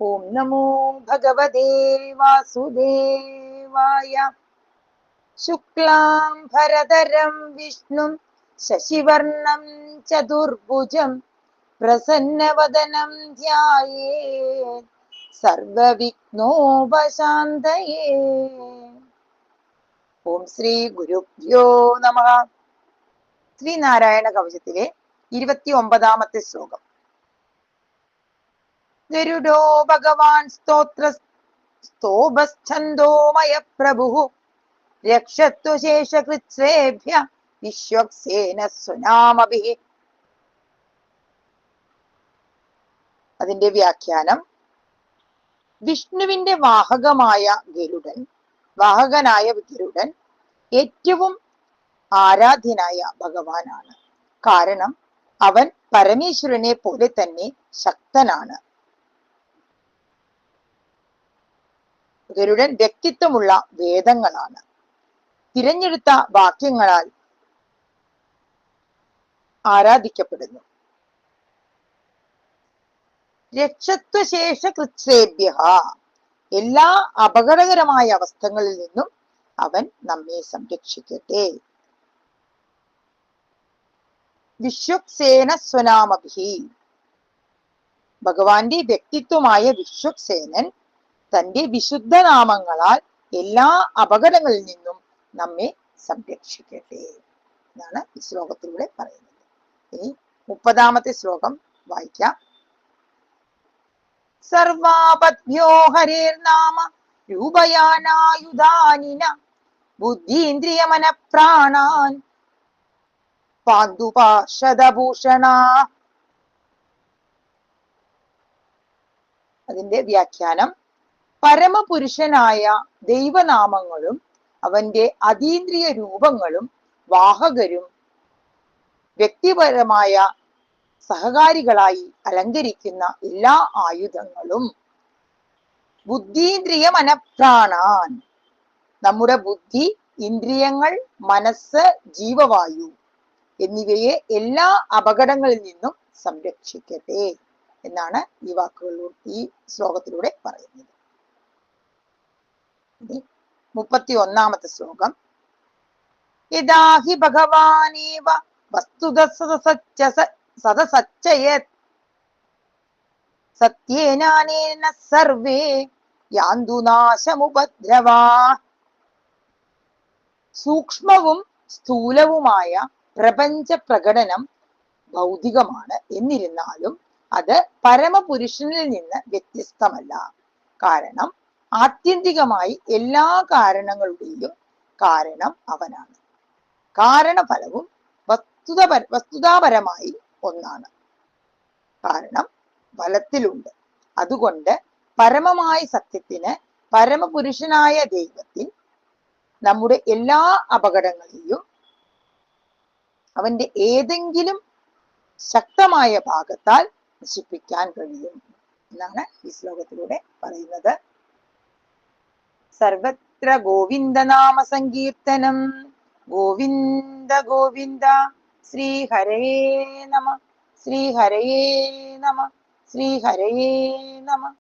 ഓം നമോ ഭഗവതേ വാസുദേവായ ശുക്ലാം ഭരതരം വിഷ്ണും ശശിവർണം ചതുർഭുജം പ്രസന്നവദനം ധ്യായേ സർവവിഘ്നോപശാന്തയേ ഓം ശ്രീ ഗുരുഭ്യോ നമ ശ്രീനാരായണ കവചത്തിലെ ഇരുപത്തി ഒമ്പതാമത്തെ ശ്ലോകം. ഗരുഡോ ഭഗവാൻ സ്തോത്ര സ്തോഭച്ഛന്തോമയ പ്രഭു രക്ഷത്വശേഷകൃത്സേഭ്യ വിശ്വക്സേന സുനാമഭി അതിന്റെ വ്യാഖ്യാനം. വിഷ്ണുവിന്റെ വാഹകമായ ഗരുഡൻ വാഹകനായ ഗരുഡൻ ഏറ്റവും ആരാധ്യനായ ഭഗവാനാണ്. കാരണം അവൻ പരമേശ്വരനെ പോലെ തന്നെ ശക്തനാണ്. ഗരുഡൻ വ്യക്തിത്വമുള്ള വേദങ്ങളാണ്. തിരഞ്ഞെടുത്ത വാക്യങ്ങളാൽ ആരാധിക്കപ്പെടുന്നു. രക്ഷത്വശേഷ കൃത്സേഭ്യ എല്ലാ അപകടകരമായ അവസ്ഥകളിൽ നിന്നും അവൻ നമ്മെ സംരക്ഷിക്കട്ടെ. വിശ്വക്സേന സ്വനാമഭി. ഭഗവാന്റെ വ്യക്തിത്വമായ വിശ്വക്സേനൻ തന്റെ വിശുദ്ധ നാമങ്ങളാൽ എല്ലാ അപകടങ്ങളിൽ നിന്നും നമ്മെ സംരക്ഷിക്കട്ടെ എന്നാണ് ഈ ശ്ലോകത്തിലൂടെ പറയുന്നത്. ഇനി മുപ്പതാമത്തെ ശ്ലോകം വായിക്കാം. സർവാപദ്ഭ്യോ ഹരേർനാമ രൂപയാനായുധാനിന ബുദ്ധീന്ദ്രിയമന പ്രാണാൻ പാന്തുപാഷദഭൂഷണ അതിന്റെ വ്യാഖ്യാനം പരമപുരുഷനായ ദൈവനാമങ്ങളും അവന്റെ അതീന്ദ്രിയ രൂപങ്ങളും വാഹകരും വ്യക്തിപരമായ സഹകാരികളായി അലങ്കരിക്കുന്ന എല്ലാ ആയുധങ്ങളും. ബുദ്ധീന്ദ്രിയ മനപ്രാണാൻ. നമ്മുടെ ബുദ്ധി ഇന്ദ്രിയങ്ങൾ മനസ്സ് ജീവവായു എന്നിവയെ എല്ലാ അപകടങ്ങളിൽ നിന്നും സംരക്ഷിക്കട്ടെ എന്നാണ് ഈ വാക്കുകളിലൂടെ ഈ ശ്ലോകത്തിലൂടെ പറയുന്നത്. മുപ്പത്തി ഒന്നാമത്തെ ശ്ലോകം യഥാഹി ഭഗവാനേവ വസ്തുത സദസച്ച സദസച്ചയത് സത്യേനാനേന സർവേ യാന്തു നാശമുപദ്രവാ. സൂക്ഷ്മവും സ്ഥൂലവുമായ പ്രപഞ്ച പ്രകടനം ഭൗതികമാണ്. എന്നിരുന്നാലും അത് പരമപുരുഷനിൽ നിന്ന് വ്യത്യസ്തമല്ല. കാരണം ആത്യന്തികമായി എല്ലാ കാരണങ്ങളുടെയും കാരണം അവനാണ്. കാരണഫലവും വസ്തുത വസ്തുതാപരമായി ഒന്നാണ്. കാരണം ഫലത്തിലുണ്ട്. അതുകൊണ്ട് പരമമായ സത്യത്തിന് പരമപുരുഷനായ ദൈവത്തിൽ നമ്മുടെ എല്ലാ അപകടങ്ങളെയും അവന്റെ ഏതെങ്കിലും ശക്തമായ ഭാഗത്താൽ നശിപ്പിക്കാൻ കഴിയും എന്നാണ് ഈ ശ്ലോകത്തിലൂടെ പറയുന്നത്. സർവത്ര ഗോവിന്ദനാമ സങ്കീർത്തനം ഗോവിന്ദ ഗോവിന്ദ ശ്രീ ഹരേ നമ. ശ്രീ ഹരേ നമ. ശ്രീ ഹരേ നമ.